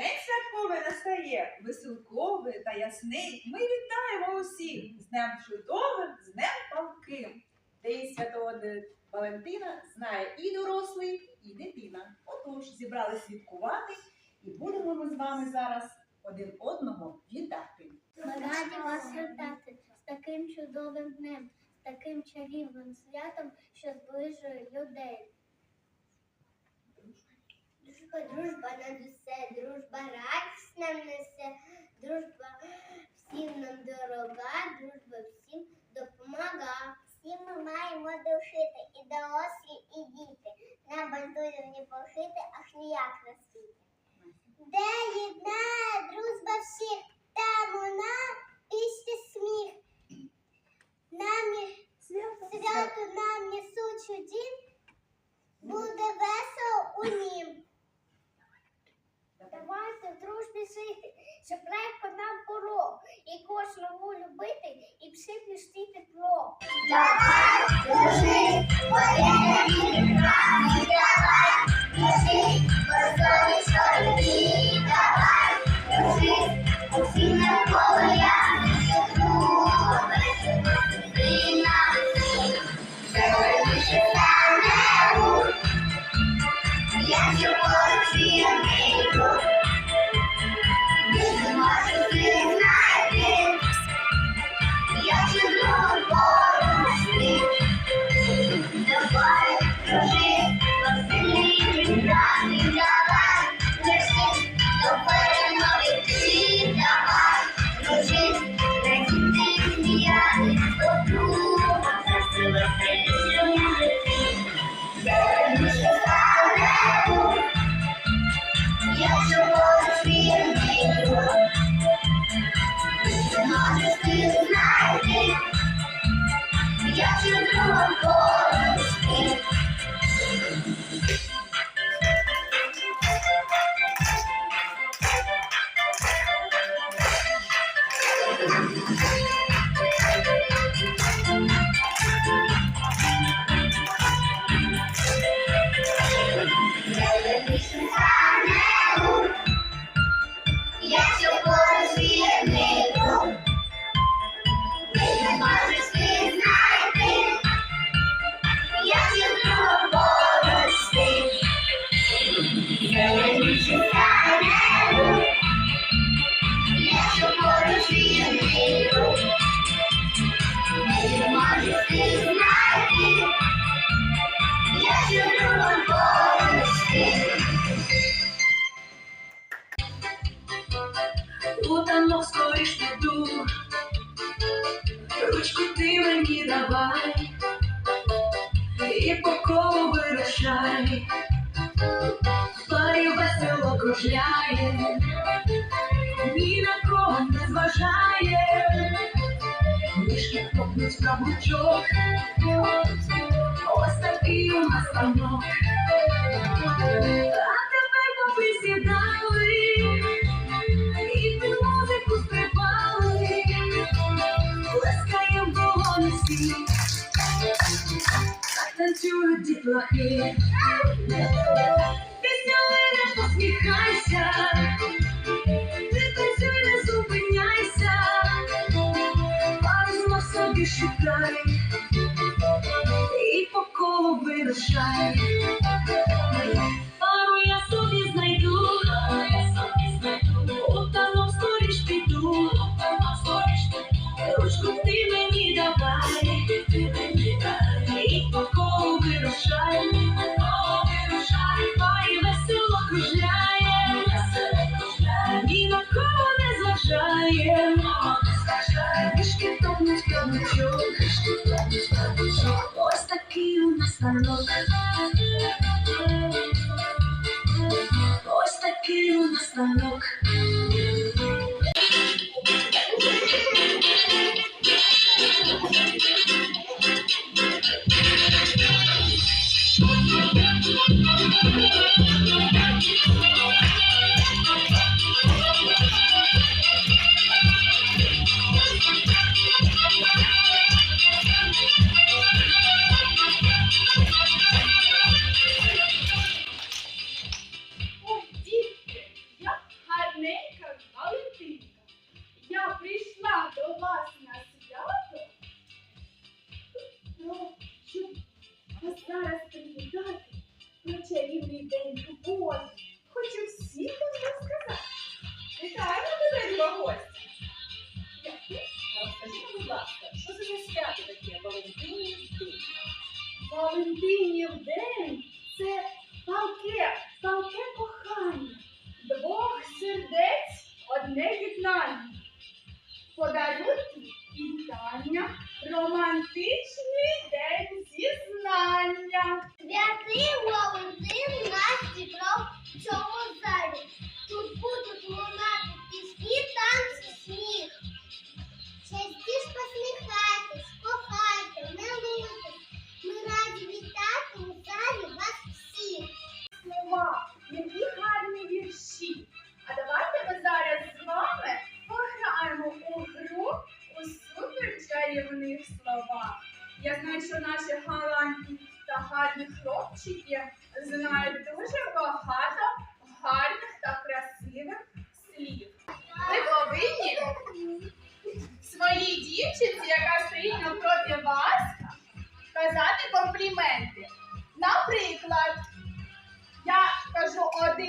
День святковий настає, веселковий та ясний. Ми вітаємо усіх з Днем чудовим, з Днем палким. День святого Валентина знає і дорослий, і дитина. Отож, зібрали святкувати, і будемо ми з вами зараз один одного вітати. Раді вас вітати з таким чудовим днем, з таким чарівним святом, що зближує людей. Дружба, дружба над усе, дружба радість нам несе, дружба всім нам дорога, дружба всім допомага. Всі ми маємо дружити, і дорослі, і діти. Нам бандурів похити, аж ніяк на світі. Де єднає дружба всіх, там вона пісня сміх. Колу вирушай, парі весело кружляє, ні на кого не зважає, ніжки топнуть каблучок, ось такий у нас станок. А тепер поприсідали, так танцюють дітлахи. Пісня лине, посміхайся, ти танцюй, не зупиняйся, пару собі шукай, і по колу вирушай. Пару я собі знайду, утонув скоріш піду, ручку ти мені давай, і по колу вирушай, парі весело кружляє, ні на кого не зважає, Мішки топнуть каблучок, ось такий у нас станок. Ось такий у нас.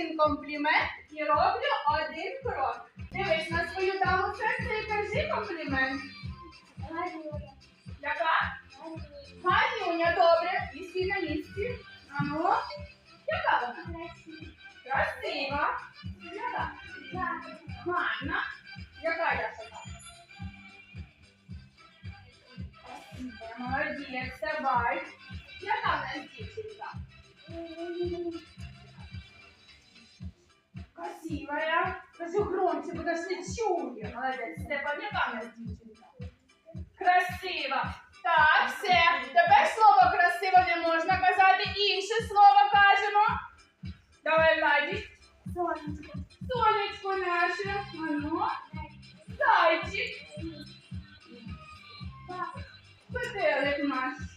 один комплімент і роблю один крок. Дивись на свою даму серце і кажи комплімент. Гарнюня. Яка? Гарнюня, добре. І всі на місці. Ану. Яка вона? Красива. Красива. Яка? Гарна. Яка я така? Молодець, давай. Яка в нас дівчинка? Красивая. Да все громче, потому что чули. Молодец. Степан, яка в нас дівчинка? Красива. Так, все. Тепер слово красиво не можна казати. Інше слово кажемо. Давай, Владі. Сонечко. Сонечко наше. Воно. Ну. Зайчик. Петелик наш.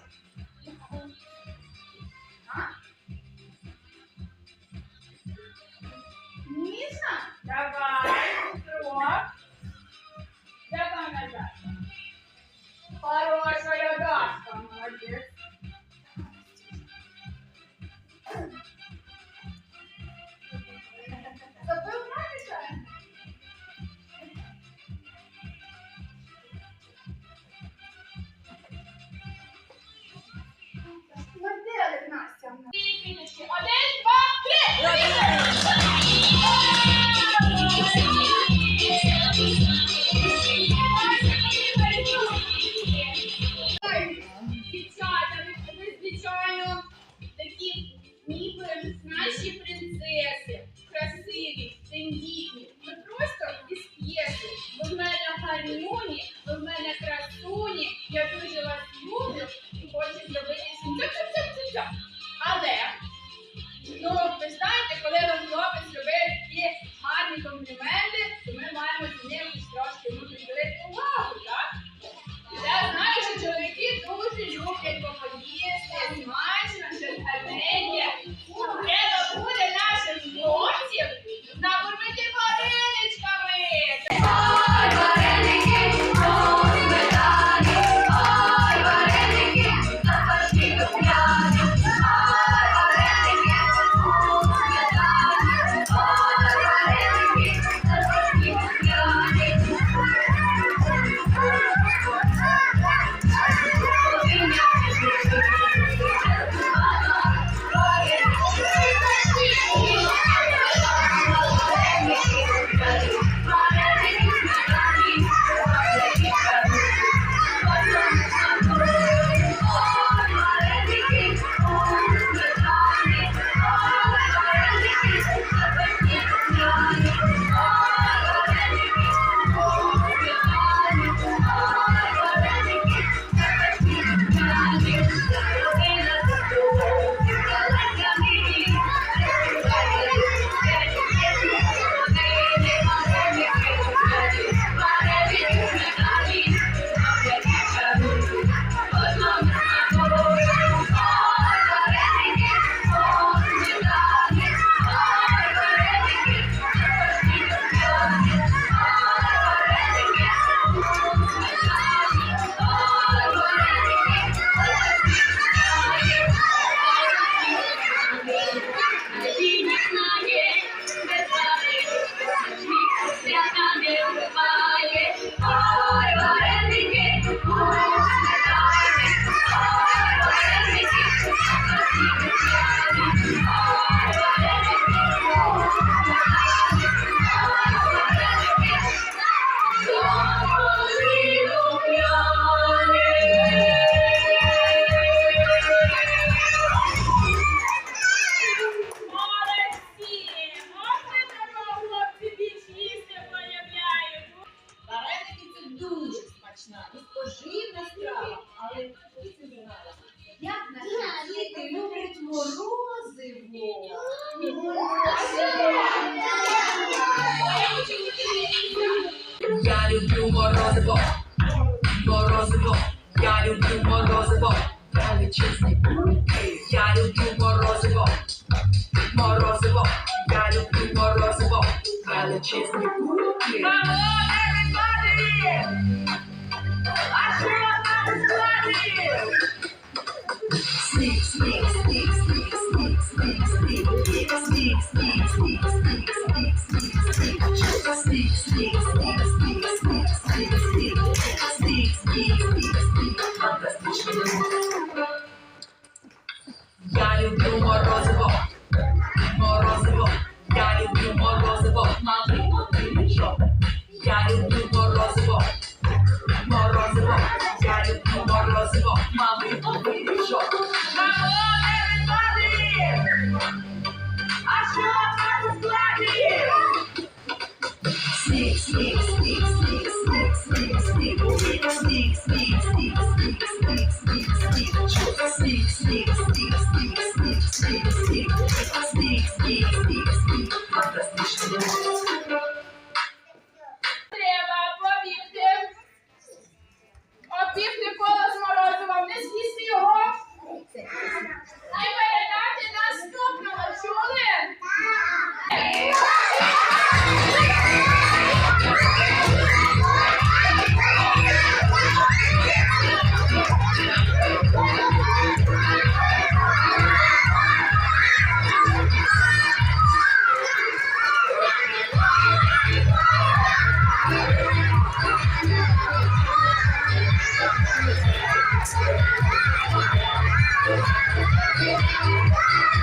you do more rose above. More rose above. Yeah, you sneak, sneak, sneak, sneak, sneak, sneak, sneak, sneak, sneak, sneak, sneak, sneak, sneak, sneak, sneak, sneak, sneak Dilma Roosevelt. Dilma Roosevelt. Daddy Dilma Roosevelt. Mommy, mommy, shop. Daddy Dilma Roosevelt. Dilma Roosevelt. Daddy Dilma Roosevelt. Mommy, mommy, shop.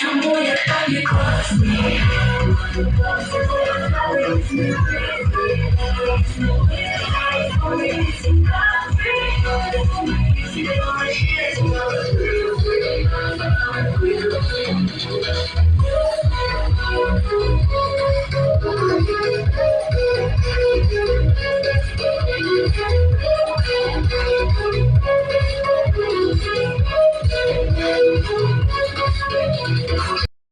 Чому я так не класні?